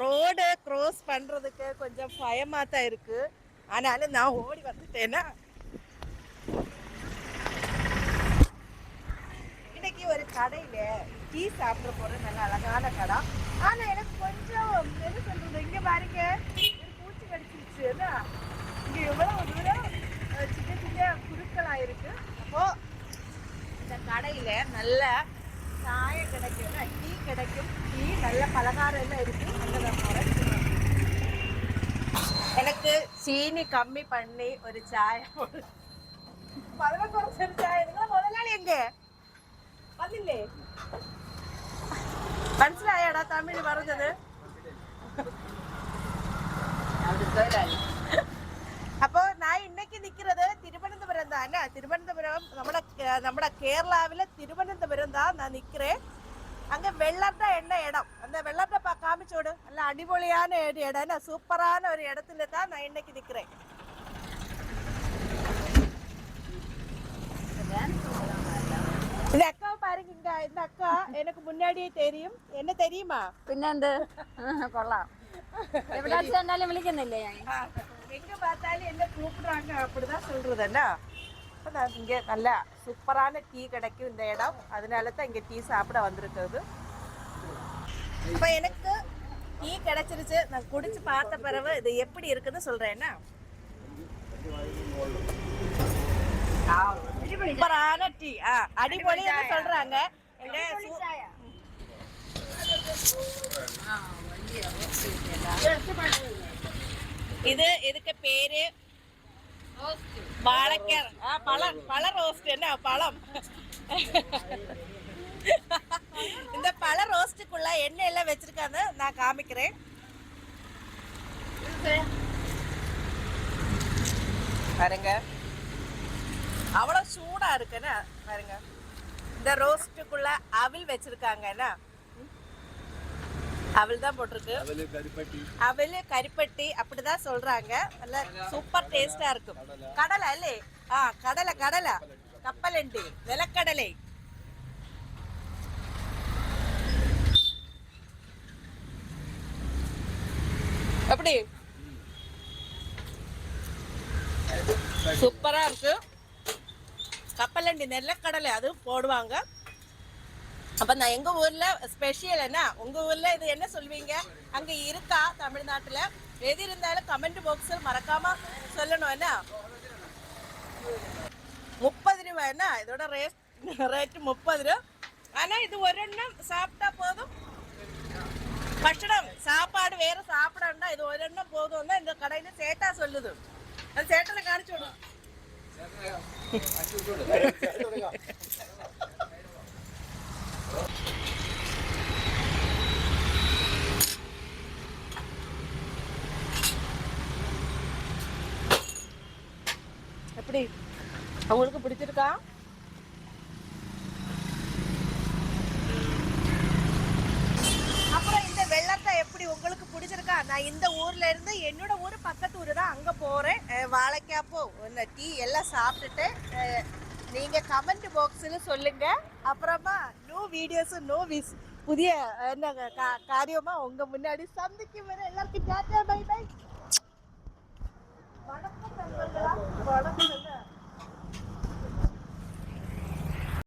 Road cross பண்ணுறதுக்கு கொஞ்சம் பயமாக தான் இருக்குது ஆனாலும் நான் ஓடி வந்துட்டேன்னா இன்னைக்கு ஒரு கடையில் டீ சாப்பிட போகிற நல்ல அழகான கடை. ஆனால் எனக்கு கொஞ்சம் என்ன சொல்கிறது இங்கே பாருங்க பூச்சி கடிச்சிருச்சு. என்ன இங்க எவ்வளோ தூரம் சின்ன சின்ன குருக்களாக இருக்குது அப்போது இந்த கடையில் நல்ல താഴെ കിടക്കും ടീ കിടക്കും ഈ നല്ല പലഹാരമെല്ലാം ഇരിക്കും അങ്ങനെ നമ്മുടെ എനിക്ക് ചീനി കമ്മി പണ്ണി ഒരു ചായ വളരെ കുറച്ചൊരു ചായ. നിങ്ങൾ മുതലാളി എങ്കേ വന്നില്ലേ? മനസ്സിലായടാ തമിഴ് പറഞ്ഞത്. അപ്പോ ഞാൻ ഇന്നക്ക് നിക്കുന്നത് തന്നെ തിരുവനന്തപുരം നമ്മുടെ കേ- നമ്മുടെ കേരളാവിലെ തിരുവനന്തപുരം தான் நான் நிக்கிறேன் அங்க வெள்ளட்ட என்ன இடம் அந்த வெள்ளட்ட பா காமிச்சோடு நல்ல அடிபொலியான ஒரு இடம் என்ன சூப்பரான ஒரு இடத்துல தான் நான் இன்னைக்கு நிக்கிறேன் இந்த அக்காவை பாருங்க இங்க இந்த அக்கா எனக்கு முன்னாடியே தெரியும் என்ன தெரியுமா പിന്നെന്ത് കൊള്ളാം എവിടെ ചെന്നാലും വിളിക്കുന്നില്ലേ ഞാൻ ஆ, எங்க பார்த்தாலும் என்ன கூப்பிடுறாங்க அப்படிதான் சொல்றது என்ன அப்போ நான் இங்கே நல்ல சூப்பரான டீ கிடைக்கும் இந்த இடம். அதனால தான் இங்க டீ சாப்பிட வந்திருக்கிறது. இப்போ எனக்கு டீ கிடைச்சிருச்சு. நான் குடிச்சு பார்த்த பிறகு இது எப்படி இருக்குன்னு சொல்றேன் என்ன சூப்பரான டீ. ஆ அடிபொலின்னு சொல்றாங்க? இது இதுக்கு பேரு வாழைக்காய் ஆ, பழம் பழ ரோஸ்ட் என்ன பழம் இந்த பழ ரோஸ்டுக்குள்ள எண்ணெய் எல்லாம் வச்சிருக்காங்க நான் காமிக்கிறேன் பாருங்க அவ்வளவு சூடா இருக்குன்னு பாருங்க இந்த ரோஸ்டுக்குள்ள அவில் வச்சிருக்காங்க என்ன அவல் தான் போட்டிருக்கு. அவல் கரிப்பட்டி. அப்படிதான் சொல்றாங்க. நல்ல சூப்பர் டேஸ்டா இருக்கும். கடலை. அல்லே ஆ கடலை கடலை. கப்பலண்டி நிலக்கடலை எப்படி? சூப்பரா இருக்கு. கப்பலண்டி நெல்லக்கடலை அதுவும் போடுவாங்க. அப்ப நான் எங்க ஊர்ல ஸ்பெஷல் என்ன உங்க ஊர்ல இது என்ன சொல்வீங்க? அங்க இருக்கா தமிழ்நாட்டுல? எது இருந்தாலும் கமெண்ட் பாக்ஸில் மறக்காம சொல்லணும் என்ன? முப்பது ரூபாய் என்ன? இதோட ரேட் ரேட்டு முப்பது ரூபா. ஆனா இது ஒரு எண்ணம் சாப்பிட்டா போதும். பட்சணம் சாப்பாடு வேற சாப்பிடண்டா இது ஒரு எண்ணம் போதும் தான் இந்த கடையில சேட்டா சொல்லுது. அது எப்படி? உங்களுக்கு பிடிச்சிருக்கா? அப்புறம் இந்த வெள்ளத்தை எப்படி உங்களுக்கு பிடிச்சிருக்கா? நான் இந்த ஊர்ல இருந்து என்னோட ஊர் பக்கத்து ஊர் தான் அங்க போறேன். வாழைக்காப்போ இந்த டீ எல்லாம் சாப்பிட்டுட்டு நீங்க கமெண்ட் பாக்ஸ்ல சொல்லுங்க. அப்புறமா நோ வீடியோஸ் நோ விஸ் புதிய என்ன காரியமா உங்க முன்னாடி சந்திக்கும் எல்லாருக்கும் பை பை